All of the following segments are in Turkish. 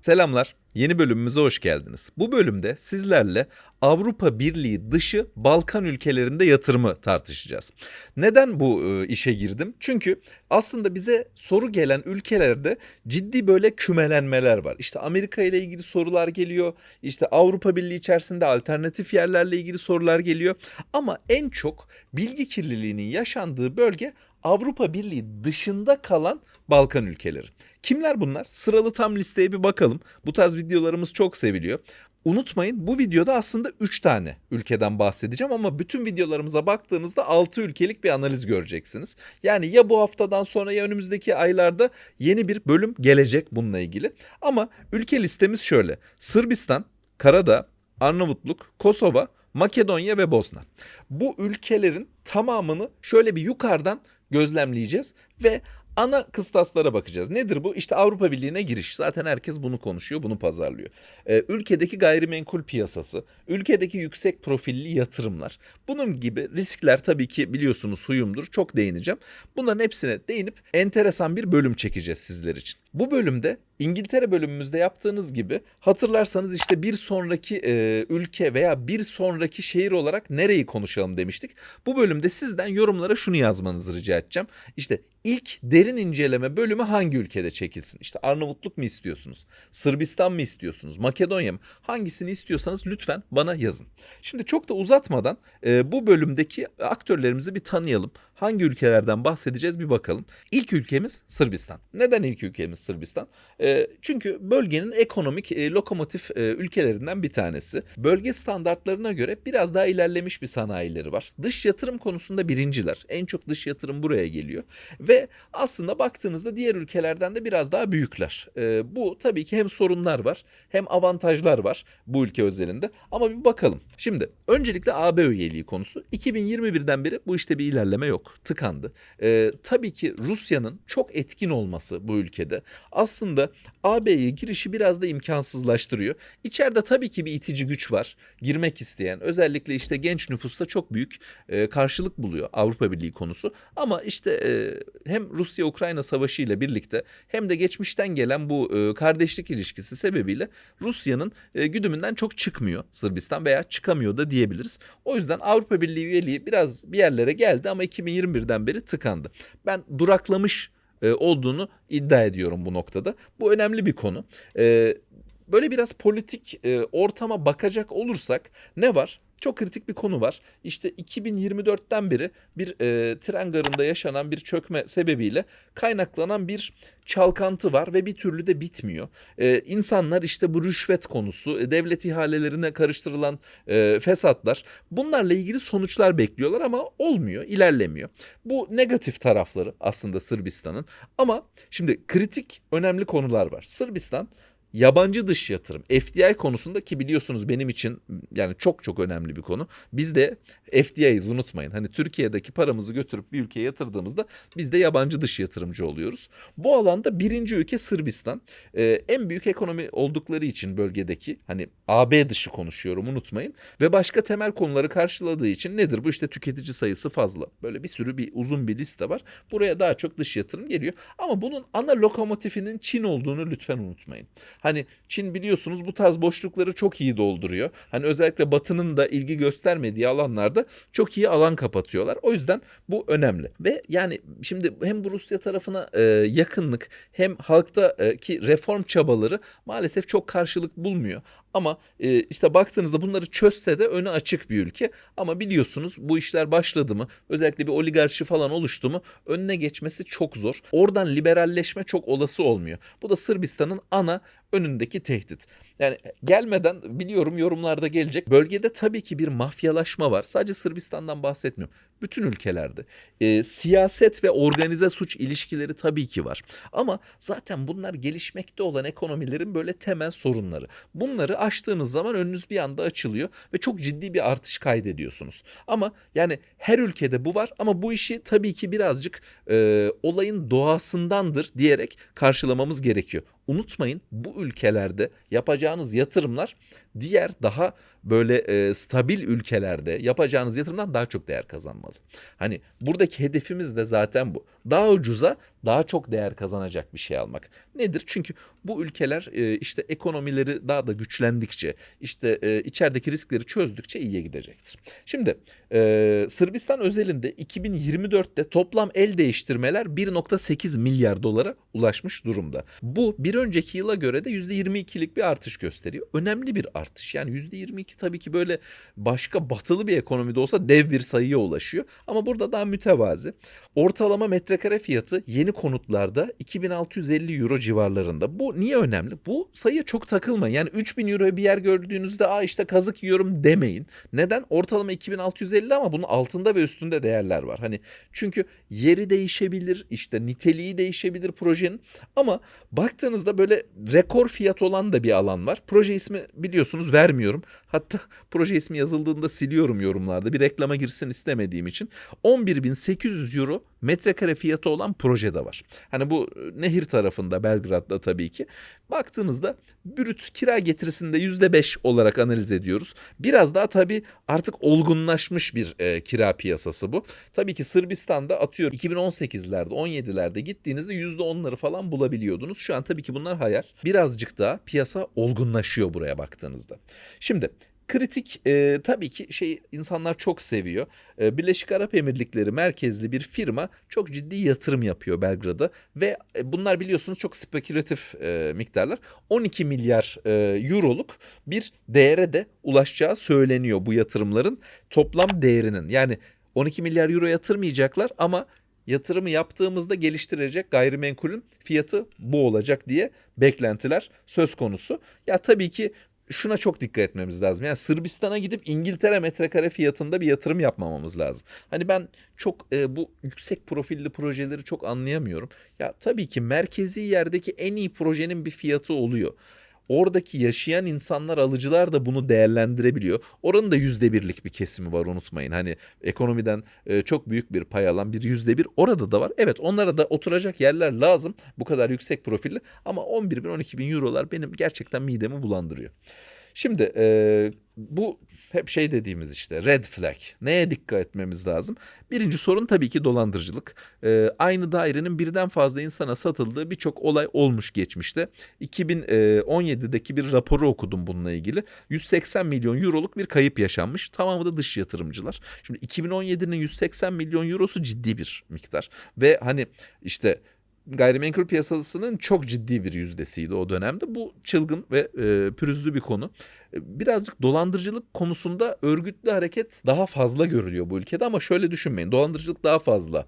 Selamlar. Yeni bölümümüze hoş geldiniz. Bu bölümde sizlerle Avrupa Birliği dışı Balkan ülkelerinde yatırımı tartışacağız. Neden bu e, işe girdim? Çünkü aslında bize soru gelen ülkelerde ciddi böyle kümelenmeler var. İşte Amerika ile ilgili sorular geliyor. İşte Avrupa Birliği içerisinde alternatif yerlerle ilgili sorular geliyor. Ama en çok bilgi kirliliğinin yaşandığı bölge Avrupa Birliği dışında kalan Balkan ülkeleri. Kimler bunlar? Sıralı tam listeye bir bakalım. Bu tarz videolarımız çok seviliyor. Unutmayın bu videoda aslında 3 tane ülkeden bahsedeceğim ama bütün videolarımıza baktığınızda 6 ülkelik bir analiz göreceksiniz. Yani ya bu haftadan sonra ya önümüzdeki aylarda yeni bir bölüm gelecek bununla ilgili. Ama ülke listemiz şöyle. Sırbistan, Karadağ, Arnavutluk, Kosova, Makedonya ve Bosna. Bu ülkelerin tamamını şöyle bir yukarıdan gözlemleyeceğiz ve ana kıstaslara bakacağız. Nedir bu? İşte Avrupa Birliği'ne giriş. Zaten herkes bunu konuşuyor, bunu pazarlıyor. Ee, ülkedeki gayrimenkul piyasası, ülkedeki yüksek profilli yatırımlar. Bunun gibi riskler tabii ki biliyorsunuz huyumdur. Çok değineceğim. Bunların hepsine değinip enteresan bir bölüm çekeceğiz sizler için. Bu bölümde İngiltere bölümümüzde yaptığınız gibi hatırlarsanız işte bir sonraki e, ülke veya bir sonraki şehir olarak nereyi konuşalım demiştik. Bu bölümde sizden yorumlara şunu yazmanızı rica edeceğim. İşte ilk derin inceleme bölümü hangi ülkede çekilsin? İşte Arnavutluk mu istiyorsunuz? Sırbistan mı istiyorsunuz? Makedonya mı? Hangisini istiyorsanız lütfen bana yazın. Şimdi çok da uzatmadan e, bu bölümdeki aktörlerimizi bir tanıyalım. Hangi ülkelerden bahsedeceğiz bir bakalım. İlk ülkemiz Sırbistan. Neden ilk ülkemiz Sırbistan? E, çünkü bölgenin ekonomik e, lokomotif e, ülkelerinden bir tanesi. Bölge standartlarına göre biraz daha ilerlemiş bir sanayileri var. Dış yatırım konusunda birinciler. En çok dış yatırım buraya geliyor. Ve aslında baktığınızda diğer ülkelerden de biraz daha büyükler. E, bu tabii ki hem sorunlar var hem avantajlar var bu ülke özelinde. Ama bir bakalım. Şimdi öncelikle AB üyeliği konusu. 2021'den beri bu işte bir ilerleme yok. Tıkandı. E, tabii ki Rusya'nın çok etkin olması bu ülkede aslında AB'ye girişi biraz da imkansızlaştırıyor. İçeride tabii ki bir itici güç var. Girmek isteyen özellikle işte genç nüfusta çok büyük e, karşılık buluyor Avrupa Birliği konusu. Ama işte e, hem Rusya-Ukrayna savaşı ile birlikte hem de geçmişten gelen bu e, kardeşlik ilişkisi sebebiyle Rusya'nın e, güdümünden çok çıkmıyor Sırbistan veya çıkamıyor da diyebiliriz. O yüzden Avrupa Birliği üyeliği biraz bir yerlere geldi ama 2021'den beri tıkandı. Ben duraklamış e, olduğunu iddia ediyorum bu noktada. Bu önemli bir konu. E, böyle biraz politik e, ortama bakacak olursak ne var? Çok kritik bir konu var. İşte 2024'ten beri bir e, tren garında yaşanan bir çökme sebebiyle kaynaklanan bir çalkantı var ve bir türlü de bitmiyor. E, insanlar işte bu rüşvet konusu, e, devlet ihalelerine karıştırılan e, fesatlar bunlarla ilgili sonuçlar bekliyorlar ama olmuyor, ilerlemiyor. Bu negatif tarafları aslında Sırbistan'ın ama şimdi kritik önemli konular var. Sırbistan yabancı dış yatırım FDI konusunda ki biliyorsunuz benim için yani çok çok önemli bir konu. Biz de FDI'yiz unutmayın. Hani Türkiye'deki paramızı götürüp bir ülkeye yatırdığımızda biz de yabancı dış yatırımcı oluyoruz. Bu alanda birinci ülke Sırbistan. Ee, en büyük ekonomi oldukları için bölgedeki hani AB dışı konuşuyorum unutmayın. Ve başka temel konuları karşıladığı için nedir bu işte tüketici sayısı fazla. Böyle bir sürü bir uzun bir liste var. Buraya daha çok dış yatırım geliyor. Ama bunun ana lokomotifinin Çin olduğunu lütfen unutmayın. Hani Çin biliyorsunuz bu tarz boşlukları çok iyi dolduruyor. Hani özellikle Batı'nın da ilgi göstermediği alanlarda çok iyi alan kapatıyorlar. O yüzden bu önemli. Ve yani şimdi hem bu Rusya tarafına e, yakınlık hem halktaki reform çabaları maalesef çok karşılık bulmuyor. Ama e, işte baktığınızda bunları çözse de önü açık bir ülke. Ama biliyorsunuz bu işler başladı mı özellikle bir oligarşi falan oluştu mu önüne geçmesi çok zor. Oradan liberalleşme çok olası olmuyor. Bu da Sırbistan'ın ana önündeki tehdit. Yani gelmeden biliyorum yorumlarda gelecek. Bölgede tabii ki bir mafyalaşma var. Sadece Sırbistan'dan bahsetmiyorum. Bütün ülkelerde. E, siyaset ve organize suç ilişkileri tabii ki var. Ama zaten bunlar gelişmekte olan ekonomilerin böyle temel sorunları. Bunları aştığınız zaman önünüz bir anda açılıyor ve çok ciddi bir artış kaydediyorsunuz. Ama yani her ülkede bu var ama bu işi tabii ki birazcık e, olayın doğasındandır diyerek karşılamamız gerekiyor. Unutmayın bu ülkelerde yapacağınız yatırımlar diğer daha böyle e, stabil ülkelerde yapacağınız yatırımdan daha çok değer kazanmalı. Hani buradaki hedefimiz de zaten bu. Daha ucuza daha çok değer kazanacak bir şey almak. Nedir? Çünkü bu ülkeler e, işte ekonomileri daha da güçlendikçe, işte e, içerideki riskleri çözdükçe iyiye gidecektir. Şimdi e, Sırbistan özelinde 2024'te toplam el değiştirmeler 1.8 milyar dolara ulaşmış durumda. Bu bir önceki yıla göre de %22'lik bir artış gösteriyor. Önemli bir artış. Yani %22 tabii ki böyle başka batılı bir ekonomide olsa dev bir sayıya ulaşıyor. Ama burada daha mütevazi. Ortalama metrekare fiyatı yeni konutlarda 2650 euro civarlarında. Bu niye önemli? Bu sayıya çok takılmayın. Yani 3000 euroya bir yer gördüğünüzde aa işte kazık yiyorum demeyin. Neden? Ortalama 2650 ama bunun altında ve üstünde değerler var. Hani çünkü yeri değişebilir, işte niteliği değişebilir projenin ama baktığınızda böyle rekor fiyat olan da bir alan var. Proje ismi biliyorsunuz vermiyorum. Hatta proje ismi yazıldığında siliyorum yorumlarda. Bir reklama girsin istemediğim için. 11.800 euro metrekare fiyatı olan proje de var. Hani bu nehir tarafında Belgrad'da tabii ki. Baktığınızda brüt kira getirisinde %5 olarak analiz ediyoruz. Biraz daha tabii artık olgunlaşmış bir e, kira piyasası bu. Tabii ki Sırbistan'da atıyor 2018'lerde 17'lerde gittiğinizde %10'ları falan bulabiliyordunuz. Şu an tabii ki bunlar hayal. Birazcık daha piyasa olgunlaşıyor buraya baktığınızda. Şimdi kritik e, tabii ki şey insanlar çok seviyor. E, Birleşik Arap Emirlikleri merkezli bir firma çok ciddi yatırım yapıyor Belgrad'a ve e, bunlar biliyorsunuz çok spekülatif e, miktarlar. 12 milyar e, euroluk bir değere de ulaşacağı söyleniyor bu yatırımların toplam değerinin. Yani 12 milyar euro yatırmayacaklar ama yatırımı yaptığımızda geliştirecek gayrimenkulün fiyatı bu olacak diye beklentiler söz konusu. Ya tabii ki şuna çok dikkat etmemiz lazım. Yani Sırbistan'a gidip İngiltere metrekare fiyatında bir yatırım yapmamamız lazım. Hani ben çok e, bu yüksek profilli projeleri çok anlayamıyorum. Ya tabii ki merkezi yerdeki en iyi projenin bir fiyatı oluyor oradaki yaşayan insanlar alıcılar da bunu değerlendirebiliyor. Oranın da yüzde birlik bir kesimi var unutmayın. Hani ekonomiden e, çok büyük bir pay alan bir yüzde bir orada da var. Evet onlara da oturacak yerler lazım bu kadar yüksek profilli ama 11 bin 12 bin eurolar benim gerçekten midemi bulandırıyor. Şimdi e, bu hep şey dediğimiz işte red flag. Neye dikkat etmemiz lazım? Birinci sorun tabii ki dolandırıcılık. E, aynı dairenin birden fazla insana satıldığı birçok olay olmuş geçmişte. 2017'deki bir raporu okudum bununla ilgili. 180 milyon euroluk bir kayıp yaşanmış. Tamamı da dış yatırımcılar. Şimdi 2017'nin 180 milyon eurosu ciddi bir miktar. Ve hani işte gayrimenkul piyasasının çok ciddi bir yüzdesiydi o dönemde. Bu çılgın ve e, pürüzlü bir konu. E, birazcık dolandırıcılık konusunda örgütlü hareket daha fazla görülüyor bu ülkede ama şöyle düşünmeyin. Dolandırıcılık daha fazla.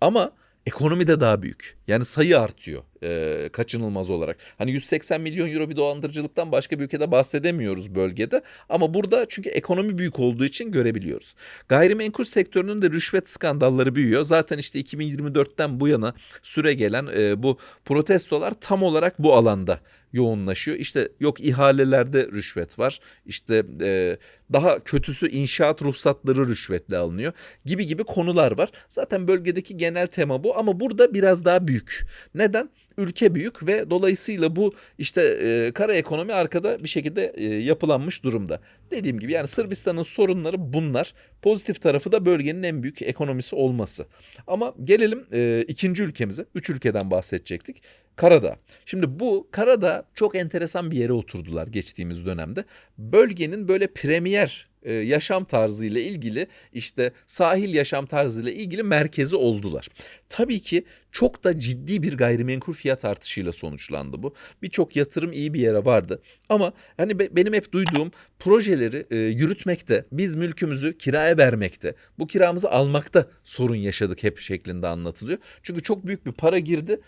Ama ekonomi de daha büyük. Yani sayı artıyor e, kaçınılmaz olarak. Hani 180 milyon euro bir dolandırıcılıktan başka bir ülkede bahsedemiyoruz bölgede. Ama burada çünkü ekonomi büyük olduğu için görebiliyoruz. Gayrimenkul sektörünün de rüşvet skandalları büyüyor. Zaten işte 2024'ten bu yana süre gelen e, bu protestolar tam olarak bu alanda yoğunlaşıyor. İşte yok ihalelerde rüşvet var. İşte e, daha kötüsü inşaat ruhsatları rüşvetle alınıyor gibi gibi konular var. Zaten bölgedeki genel tema bu ama burada biraz daha büyük. Neden? Ülke büyük ve dolayısıyla bu işte e, kara ekonomi arkada bir şekilde e, yapılanmış durumda. Dediğim gibi yani Sırbistan'ın sorunları bunlar. Pozitif tarafı da bölgenin en büyük ekonomisi olması. Ama gelelim e, ikinci ülkemize. Üç ülkeden bahsedecektik. Karadağ. Şimdi bu Karadağ çok enteresan bir yere oturdular geçtiğimiz dönemde. Bölgenin böyle premier e, yaşam tarzı ile ilgili işte sahil yaşam tarzı ile ilgili merkezi oldular. Tabii ki çok da ciddi bir gayrimenkul fiyat artışıyla sonuçlandı bu. Birçok yatırım iyi bir yere vardı. Ama hani be, benim hep duyduğum projeleri e, yürütmekte, biz mülkümüzü kiraya vermekte, bu kiramızı almakta sorun yaşadık hep şeklinde anlatılıyor. Çünkü çok büyük bir para girdi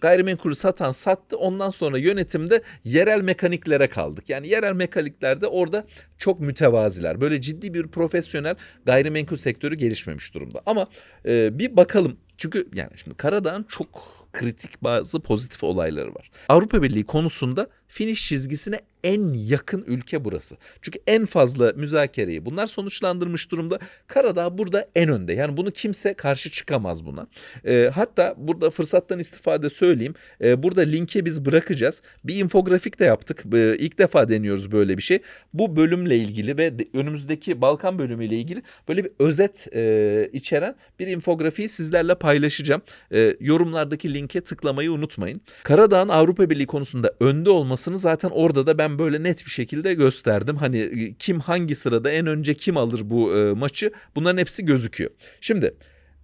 gayrimenkulü satan sattı. Ondan sonra yönetimde yerel mekaniklere kaldık. Yani yerel mekaniklerde orada çok mütevaziler. Böyle ciddi bir profesyonel gayrimenkul sektörü gelişmemiş durumda. Ama e, bir bakalım. Çünkü yani şimdi Karadağ'ın çok kritik bazı pozitif olayları var. Avrupa Birliği konusunda finish çizgisine en yakın ülke burası. Çünkü en fazla müzakereyi bunlar sonuçlandırmış durumda. Karadağ burada en önde. Yani bunu kimse karşı çıkamaz buna. E, hatta burada fırsattan istifade söyleyeyim. E, burada linke biz bırakacağız. Bir infografik de yaptık. E, ilk defa deniyoruz böyle bir şey. Bu bölümle ilgili ve de, önümüzdeki Balkan bölümüyle ilgili böyle bir özet e, içeren bir infografiyi sizlerle paylaşacağım. E, yorumlardaki linke tıklamayı unutmayın. Karadağ'ın Avrupa Birliği konusunda önde olmasını zaten orada da ben böyle net bir şekilde gösterdim. Hani e, kim hangi sırada en önce kim alır bu e, maçı bunların hepsi gözüküyor. Şimdi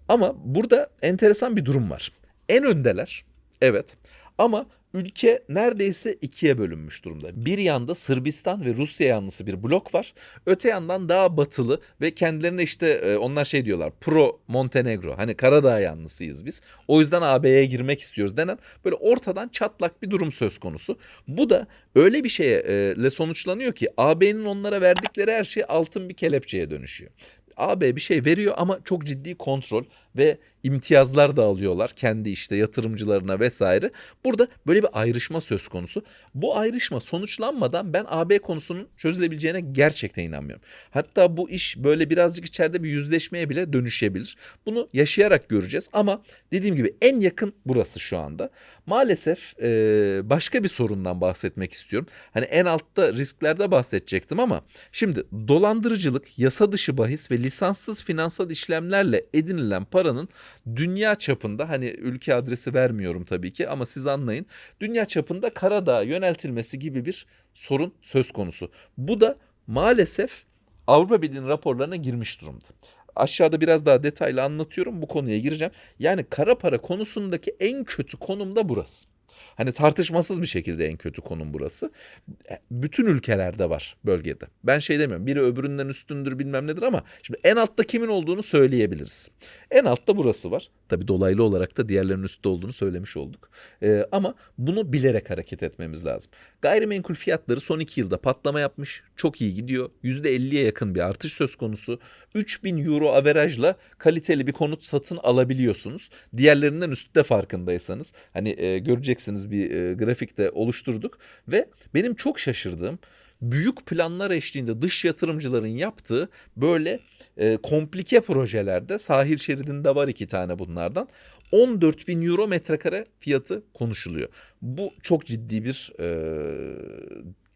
ama burada enteresan bir durum var. En öndeler evet ama ülke neredeyse ikiye bölünmüş durumda. Bir yanda Sırbistan ve Rusya yanlısı bir blok var. Öte yandan daha batılı ve kendilerine işte e, onlar şey diyorlar pro Montenegro hani Karadağ yanlısıyız biz. O yüzden AB'ye girmek istiyoruz denen böyle ortadan çatlak bir durum söz konusu. Bu da öyle bir şeye sonuçlanıyor ki AB'nin onlara verdikleri her şey altın bir kelepçeye dönüşüyor. AB bir şey veriyor ama çok ciddi kontrol ve imtiyazlar da alıyorlar kendi işte yatırımcılarına vesaire. Burada böyle bir ayrışma söz konusu. Bu ayrışma sonuçlanmadan ben AB konusunun çözülebileceğine gerçekten inanmıyorum. Hatta bu iş böyle birazcık içeride bir yüzleşmeye bile dönüşebilir. Bunu yaşayarak göreceğiz ama dediğim gibi en yakın burası şu anda. Maalesef e, başka bir sorundan bahsetmek istiyorum. Hani en altta risklerde bahsedecektim ama şimdi dolandırıcılık, yasa dışı bahis ve lisanssız finansal işlemlerle edinilen paranın dünya çapında hani ülke adresi vermiyorum tabii ki ama siz anlayın. Dünya çapında Karadağ'a yöneltilmesi gibi bir sorun söz konusu. Bu da maalesef Avrupa Birliği'nin raporlarına girmiş durumda. Aşağıda biraz daha detaylı anlatıyorum bu konuya gireceğim. Yani kara para konusundaki en kötü konum da burası. Hani tartışmasız bir şekilde en kötü konum burası. E, bütün ülkelerde var bölgede. Ben şey demiyorum biri öbüründen üstündür bilmem nedir ama şimdi en altta kimin olduğunu söyleyebiliriz. En altta burası var. Tabii dolaylı olarak da diğerlerinin üstte olduğunu söylemiş olduk. Ee, ama bunu bilerek hareket etmemiz lazım. Gayrimenkul fiyatları son iki yılda patlama yapmış. Çok iyi gidiyor. %50'ye yakın bir artış söz konusu. 3000 euro averajla kaliteli bir konut satın alabiliyorsunuz. Diğerlerinden üstte farkındaysanız. Hani e, göreceksiniz bir e, grafikte oluşturduk. Ve benim çok şaşırdığım büyük planlar eşliğinde dış yatırımcıların yaptığı böyle e, komplike projelerde sahil şeridinde var iki tane bunlardan 14 bin euro metrekare fiyatı konuşuluyor. Bu çok ciddi bir e,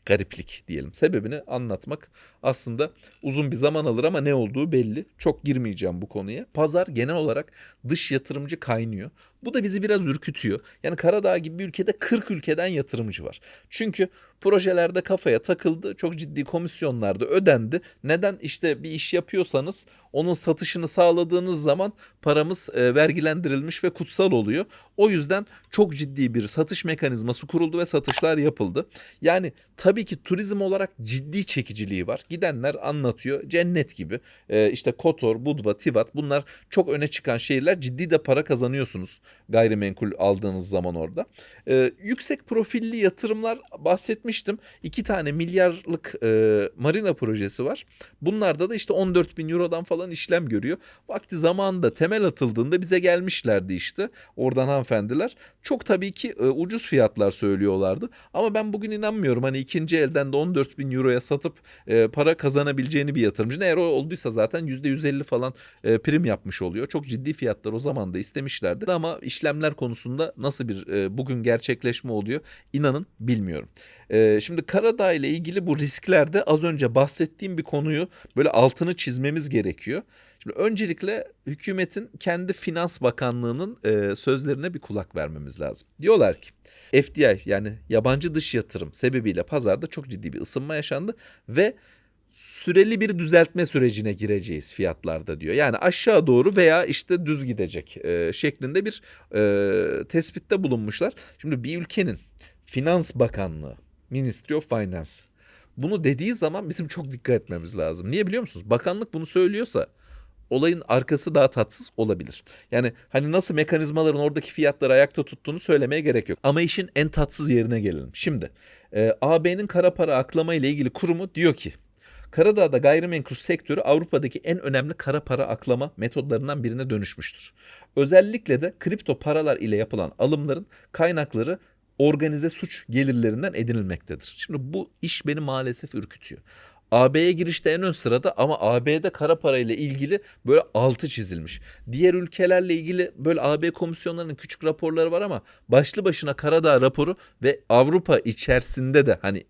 gariplik diyelim. Sebebini anlatmak aslında uzun bir zaman alır ama ne olduğu belli. Çok girmeyeceğim bu konuya. Pazar genel olarak dış yatırımcı kaynıyor. Bu da bizi biraz ürkütüyor. Yani Karadağ gibi bir ülkede 40 ülkeden yatırımcı var. Çünkü projelerde kafaya takıldı. Çok ciddi komisyonlarda ödendi. Neden? işte bir iş yapıyorsanız onun satışını sağladığınız zaman paramız e, vergilendirilmiş ve kutsal oluyor. O yüzden çok ciddi bir satış mekanizması kuruldu ve satışlar yapıldı. Yani tabii ki turizm olarak ciddi çekiciliği var. Gidenler anlatıyor cennet gibi. E, işte Kotor, Budva, Tivat bunlar çok öne çıkan şehirler. Ciddi de para kazanıyorsunuz gayrimenkul aldığınız zaman orada. E, yüksek profilli yatırımlar bahsetmiştim. İki tane milyarlık e, marina projesi var. Bunlarda da işte 14 bin eurodan falan işlem görüyor. Vakti zamanında temel atıldığında bize gelmişlerdi işte oradan hanımefendiler. Çok tabii ki e, ucuz fiyatlar söylüyorlardı. Ama ben bugün inanmıyorum. Hani ikinci elden de 14 bin euroya satıp e, para kazanabileceğini bir yatırımcı. Eğer o olduysa zaten %150 falan e, prim yapmış oluyor. Çok ciddi fiyatlar o zaman da istemişlerdi. Ama işlemler konusunda nasıl bir e, bugün gerçekleşme oluyor inanın bilmiyorum. E, şimdi Karadağ ile ilgili bu risklerde az önce bahsettiğim bir konuyu böyle altını çizmemiz gerekiyor. Şimdi öncelikle hükümetin kendi Finans Bakanlığı'nın e, sözlerine bir kulak vermemiz lazım. Diyorlar ki FDI yani yabancı dış yatırım sebebiyle pazarda çok ciddi bir ısınma yaşandı ve süreli bir düzeltme sürecine gireceğiz fiyatlarda diyor. Yani aşağı doğru veya işte düz gidecek e, şeklinde bir e, tespitte bulunmuşlar. Şimdi bir ülkenin Finans Bakanlığı, Ministry of Finance bunu dediği zaman bizim çok dikkat etmemiz lazım. Niye biliyor musunuz? Bakanlık bunu söylüyorsa olayın arkası daha tatsız olabilir. Yani hani nasıl mekanizmaların oradaki fiyatları ayakta tuttuğunu söylemeye gerek yok. Ama işin en tatsız yerine gelelim. Şimdi e, AB'nin kara para aklama ile ilgili kurumu diyor ki Karadağ'da gayrimenkul sektörü Avrupa'daki en önemli kara para aklama metodlarından birine dönüşmüştür. Özellikle de kripto paralar ile yapılan alımların kaynakları organize suç gelirlerinden edinilmektedir. Şimdi bu iş beni maalesef ürkütüyor. AB'ye girişte en ön sırada ama AB'de kara para ile ilgili böyle altı çizilmiş. Diğer ülkelerle ilgili böyle AB komisyonlarının küçük raporları var ama başlı başına Karadağ raporu ve Avrupa içerisinde de hani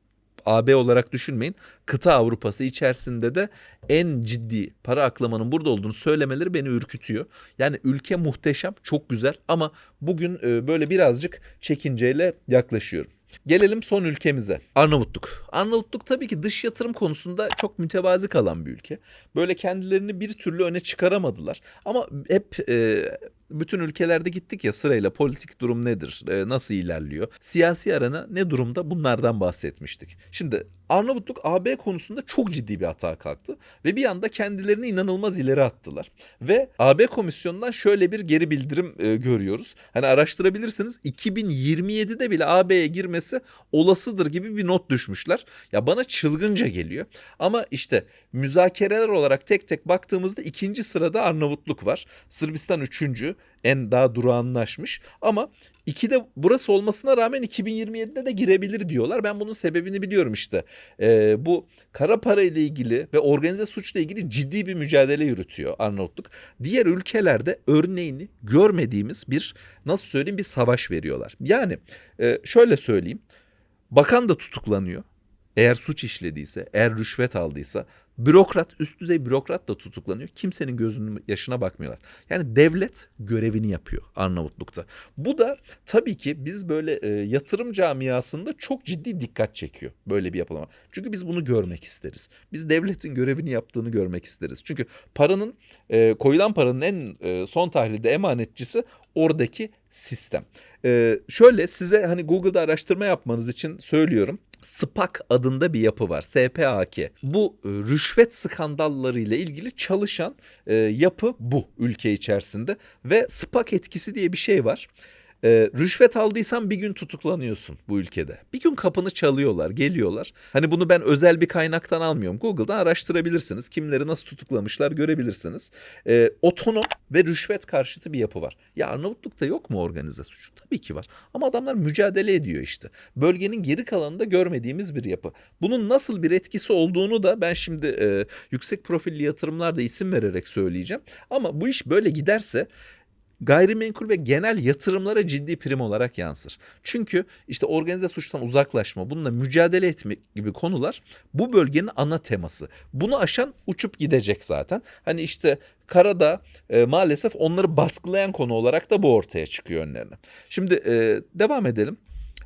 AB olarak düşünmeyin. Kıta Avrupası içerisinde de en ciddi para aklamanın burada olduğunu söylemeleri beni ürkütüyor. Yani ülke muhteşem, çok güzel ama bugün e, böyle birazcık çekinceyle yaklaşıyorum. Gelelim son ülkemize. Arnavutluk. Arnavutluk tabii ki dış yatırım konusunda çok mütevazi kalan bir ülke. Böyle kendilerini bir türlü öne çıkaramadılar. Ama hep e, bütün ülkelerde gittik ya sırayla politik durum nedir, e, nasıl ilerliyor, siyasi arena ne durumda bunlardan bahsetmiştik. Şimdi Arnavutluk AB konusunda çok ciddi bir hata kalktı ve bir anda kendilerini inanılmaz ileri attılar. Ve AB komisyonundan şöyle bir geri bildirim e, görüyoruz. Hani araştırabilirsiniz 2027'de bile AB'ye girmesi olasıdır gibi bir not düşmüşler. Ya bana çılgınca geliyor. Ama işte müzakereler olarak tek tek baktığımızda ikinci sırada Arnavutluk var. Sırbistan üçüncü en daha durağanlaşmış ama iki de burası olmasına rağmen 2027'de de girebilir diyorlar. Ben bunun sebebini biliyorum işte. Ee, bu kara para ile ilgili ve organize suçla ilgili ciddi bir mücadele yürütüyor Arnavutluk. Diğer ülkelerde örneğini görmediğimiz bir nasıl söyleyeyim bir savaş veriyorlar. Yani e, şöyle söyleyeyim. Bakan da tutuklanıyor. Eğer suç işlediyse, eğer rüşvet aldıysa bürokrat, üst düzey bürokrat da tutuklanıyor. Kimsenin gözünün yaşına bakmıyorlar. Yani devlet görevini yapıyor Arnavutluk'ta. Bu da tabii ki biz böyle e, yatırım camiasında çok ciddi dikkat çekiyor böyle bir yapılama. Çünkü biz bunu görmek isteriz. Biz devletin görevini yaptığını görmek isteriz. Çünkü paranın e, koyulan paranın en e, son tahlilde emanetçisi oradaki sistem. E, şöyle size hani Google'da araştırma yapmanız için söylüyorum. SPAK adında bir yapı var. SPAK. Bu e, rüşvet skandalları ile ilgili çalışan e, yapı bu ülke içerisinde ve SPAK etkisi diye bir şey var. E, rüşvet aldıysan bir gün tutuklanıyorsun bu ülkede. Bir gün kapını çalıyorlar, geliyorlar. Hani bunu ben özel bir kaynaktan almıyorum. Google'dan araştırabilirsiniz. Kimleri nasıl tutuklamışlar görebilirsiniz. E, otonom ve rüşvet karşıtı bir yapı var. Ya Arnavutluk'ta yok mu organize suç? Tabii ki var. Ama adamlar mücadele ediyor işte. Bölgenin geri kalanında görmediğimiz bir yapı. Bunun nasıl bir etkisi olduğunu da ben şimdi e, yüksek profilli yatırımlarda isim vererek söyleyeceğim. Ama bu iş böyle giderse gayrimenkul ve genel yatırımlara ciddi prim olarak yansır. Çünkü işte organize suçtan uzaklaşma, bununla mücadele etmek gibi konular bu bölgenin ana teması. Bunu aşan uçup gidecek zaten. Hani işte karada e, maalesef onları baskılayan konu olarak da bu ortaya çıkıyor önlerine. Şimdi e, devam edelim.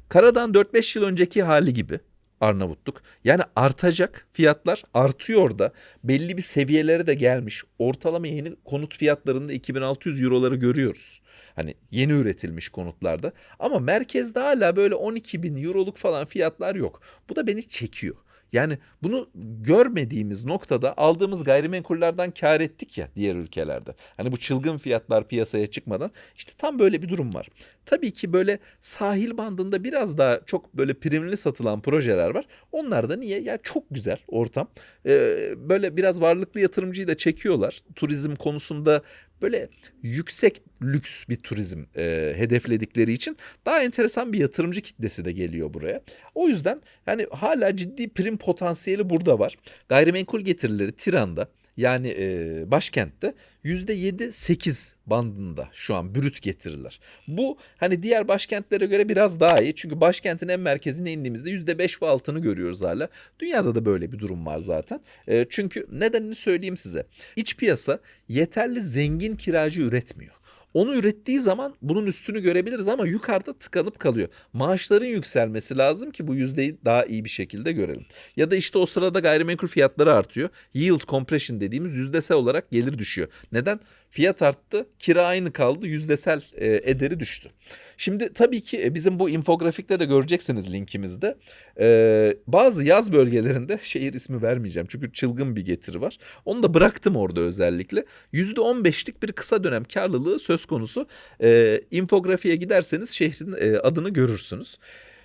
Karadan 4-5 yıl önceki hali gibi Arnavutluk. Yani artacak fiyatlar artıyor da belli bir seviyelere de gelmiş. Ortalama yeni konut fiyatlarında 2600 euroları görüyoruz. Hani yeni üretilmiş konutlarda. Ama merkezde hala böyle 12 bin euroluk falan fiyatlar yok. Bu da beni çekiyor. Yani bunu görmediğimiz noktada aldığımız gayrimenkullerden kar ettik ya diğer ülkelerde. Hani bu çılgın fiyatlar piyasaya çıkmadan işte tam böyle bir durum var. Tabii ki böyle sahil bandında biraz daha çok böyle primli satılan projeler var. Onlar da niye? Ya çok güzel ortam. Ee, böyle biraz varlıklı yatırımcıyı da çekiyorlar. Turizm konusunda böyle yüksek lüks bir turizm e, hedefledikleri için daha enteresan bir yatırımcı kitlesi de geliyor buraya. O yüzden yani hala ciddi prim potansiyeli burada var. Gayrimenkul getirileri Tiran'da yani e, başkentte %7-8 bandında şu an brüt getiriler. Bu hani diğer başkentlere göre biraz daha iyi. Çünkü başkentin en merkezine indiğimizde %5 ve altını görüyoruz hala. Dünyada da böyle bir durum var zaten. E, çünkü nedenini söyleyeyim size. İç piyasa yeterli zengin kiracı üretmiyor. Onu ürettiği zaman bunun üstünü görebiliriz ama yukarıda tıkanıp kalıyor. Maaşların yükselmesi lazım ki bu yüzdeyi daha iyi bir şekilde görelim. Ya da işte o sırada gayrimenkul fiyatları artıyor. Yield compression dediğimiz yüzdesel olarak gelir düşüyor. Neden? Fiyat arttı, kira aynı kaldı, yüzdesel e, ederi düştü. Şimdi tabii ki e, bizim bu infografikte de göreceksiniz linkimizde. Ee, bazı yaz bölgelerinde şehir ismi vermeyeceğim çünkü çılgın bir getiri var. Onu da bıraktım orada özellikle. %15'lik bir kısa dönem karlılığı söz konusu. Ee, infografiye giderseniz şehrin e, adını görürsünüz.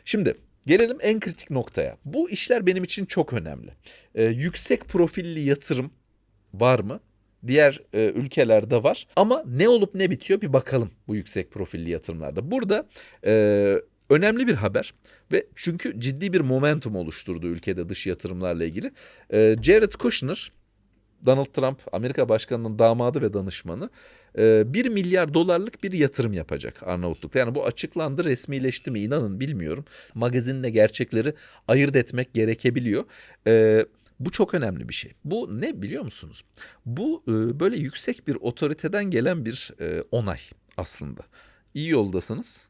Şimdi Gelelim en kritik noktaya. Bu işler benim için çok önemli. Ee, yüksek profilli yatırım var mı? Diğer e, ülkelerde var. Ama ne olup ne bitiyor bir bakalım bu yüksek profilli yatırımlarda. Burada e, önemli bir haber ve çünkü ciddi bir momentum oluşturdu ülkede dış yatırımlarla ilgili. Ee, Jared Kushner, Donald Trump, Amerika Başkanı'nın damadı ve danışmanı 1 milyar dolarlık bir yatırım yapacak Arnavutluk'ta. Yani bu açıklandı, resmileşti mi inanın bilmiyorum. Magazinle gerçekleri ayırt etmek gerekebiliyor. Ee, bu çok önemli bir şey. Bu ne biliyor musunuz? Bu e, böyle yüksek bir otoriteden gelen bir e, onay aslında. İyi yoldasınız,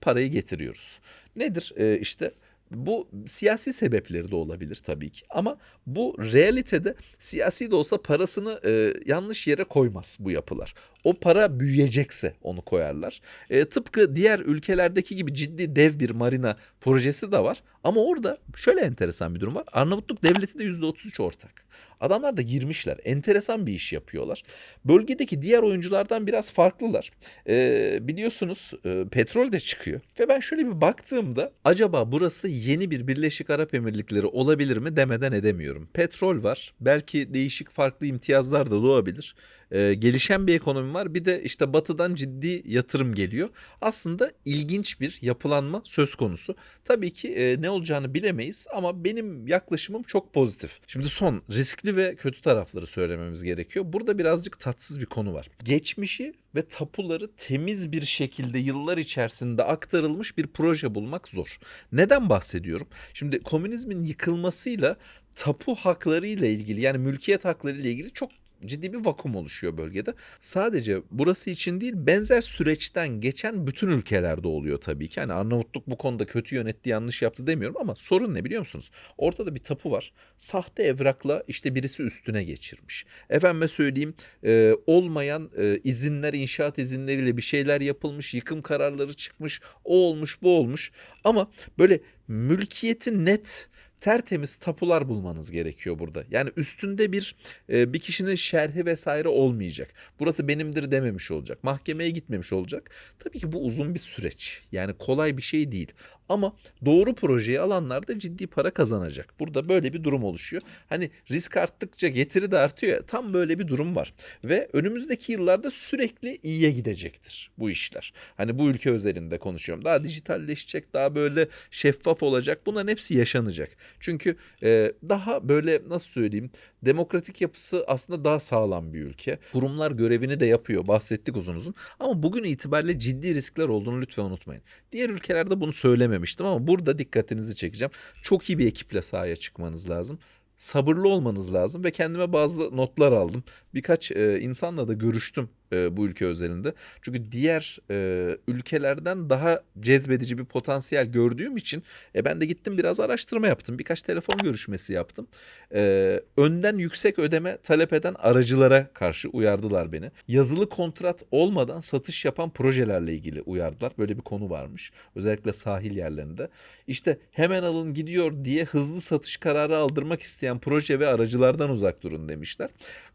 parayı getiriyoruz. Nedir? E, işte bu siyasi sebepleri de olabilir tabii ki ama bu realitede siyasi de olsa parasını e, yanlış yere koymaz bu yapılar. O para büyüyecekse onu koyarlar. E, tıpkı diğer ülkelerdeki gibi ciddi dev bir marina projesi de var. Ama orada şöyle enteresan bir durum var. Arnavutluk devleti de %33 ortak. Adamlar da girmişler. Enteresan bir iş yapıyorlar. Bölgedeki diğer oyunculardan biraz farklılar. E, biliyorsunuz e, petrol de çıkıyor. Ve ben şöyle bir baktığımda acaba burası yeni bir Birleşik Arap Emirlikleri olabilir mi demeden edemiyorum. Petrol var. Belki değişik farklı imtiyazlar da doğabilir. Ee, gelişen bir ekonomi var. Bir de işte batıdan ciddi yatırım geliyor. Aslında ilginç bir yapılanma söz konusu. Tabii ki e, ne olacağını bilemeyiz ama benim yaklaşımım çok pozitif. Şimdi son riskli ve kötü tarafları söylememiz gerekiyor. Burada birazcık tatsız bir konu var. Geçmişi ve tapuları temiz bir şekilde yıllar içerisinde aktarılmış bir proje bulmak zor. Neden bahsediyorum? Şimdi komünizmin yıkılmasıyla tapu hakları ile ilgili yani mülkiyet hakları ile ilgili çok ciddi bir vakum oluşuyor bölgede. Sadece burası için değil benzer süreçten geçen bütün ülkelerde oluyor tabii ki. Yani Arnavutluk bu konuda kötü yönetti yanlış yaptı demiyorum ama sorun ne biliyor musunuz? Ortada bir tapu var. Sahte evrakla işte birisi üstüne geçirmiş. Efendime söyleyeyim e, olmayan e, izinler inşaat izinleriyle bir şeyler yapılmış yıkım kararları çıkmış o olmuş bu olmuş ama böyle mülkiyeti net tertemiz tapular bulmanız gerekiyor burada. Yani üstünde bir e, bir kişinin şerhi vesaire olmayacak. Burası benimdir dememiş olacak. Mahkemeye gitmemiş olacak. Tabii ki bu uzun bir süreç. Yani kolay bir şey değil. Ama doğru projeyi alanlar da ciddi para kazanacak. Burada böyle bir durum oluşuyor. Hani risk arttıkça getiri de artıyor ya tam böyle bir durum var. Ve önümüzdeki yıllarda sürekli iyiye gidecektir bu işler. Hani bu ülke özelinde konuşuyorum. Daha dijitalleşecek, daha böyle şeffaf olacak. Bunların hepsi yaşanacak. Çünkü e, daha böyle nasıl söyleyeyim demokratik yapısı aslında daha sağlam bir ülke. Kurumlar görevini de yapıyor. Bahsettik uzun uzun. Ama bugün itibariyle ciddi riskler olduğunu lütfen unutmayın. Diğer ülkelerde bunu söylememiştim ama burada dikkatinizi çekeceğim. Çok iyi bir ekiple sahaya çıkmanız lazım sabırlı olmanız lazım ve kendime bazı notlar aldım. Birkaç e, insanla da görüştüm e, bu ülke özelinde. Çünkü diğer e, ülkelerden daha cezbedici bir potansiyel gördüğüm için e, ben de gittim biraz araştırma yaptım. Birkaç telefon görüşmesi yaptım. E, önden yüksek ödeme talep eden aracılara karşı uyardılar beni. Yazılı kontrat olmadan satış yapan projelerle ilgili uyardılar. Böyle bir konu varmış. Özellikle sahil yerlerinde. İşte hemen alın gidiyor diye hızlı satış kararı aldırmak isteyen proje ve aracılardan uzak durun demişler.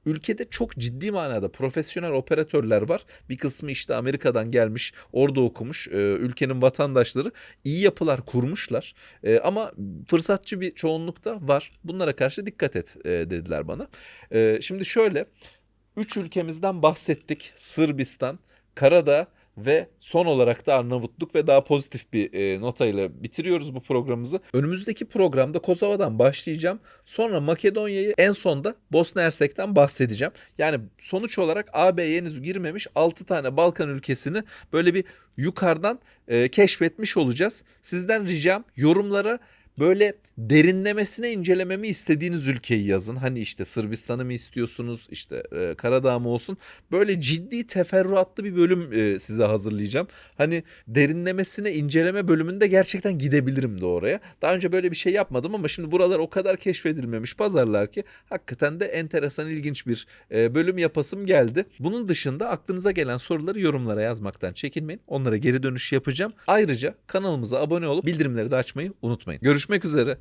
Ülkede çok ciddi manada profesyonel operatörler var. Bir kısmı işte Amerika'dan gelmiş, orada okumuş, e, ülkenin vatandaşları iyi yapılar kurmuşlar. E, ama fırsatçı bir çoğunluk da var. Bunlara karşı dikkat et e, dediler bana. E, şimdi şöyle, üç ülkemizden bahsettik. Sırbistan, Karadağ, ve son olarak da Arnavutluk ve daha pozitif bir e, notayla bitiriyoruz bu programımızı. Önümüzdeki programda Kosova'dan başlayacağım. Sonra Makedonya'yı en sonda Bosna Hersek'ten bahsedeceğim. Yani sonuç olarak AB'ye henüz girmemiş 6 tane Balkan ülkesini böyle bir yukarıdan e, keşfetmiş olacağız. Sizden ricam yorumlara böyle derinlemesine incelememi istediğiniz ülkeyi yazın. Hani işte Sırbistan'ı mı istiyorsunuz işte e, Karadağ mı olsun. Böyle ciddi teferruatlı bir bölüm e, size hazırlayacağım. Hani derinlemesine inceleme bölümünde gerçekten gidebilirim de oraya. Daha önce böyle bir şey yapmadım ama şimdi buralar o kadar keşfedilmemiş pazarlar ki hakikaten de enteresan ilginç bir e, bölüm yapasım geldi. Bunun dışında aklınıza gelen soruları yorumlara yazmaktan çekinmeyin. Onlara geri dönüş yapacağım. Ayrıca kanalımıza abone olup bildirimleri de açmayı unutmayın. Görüşmek üzere.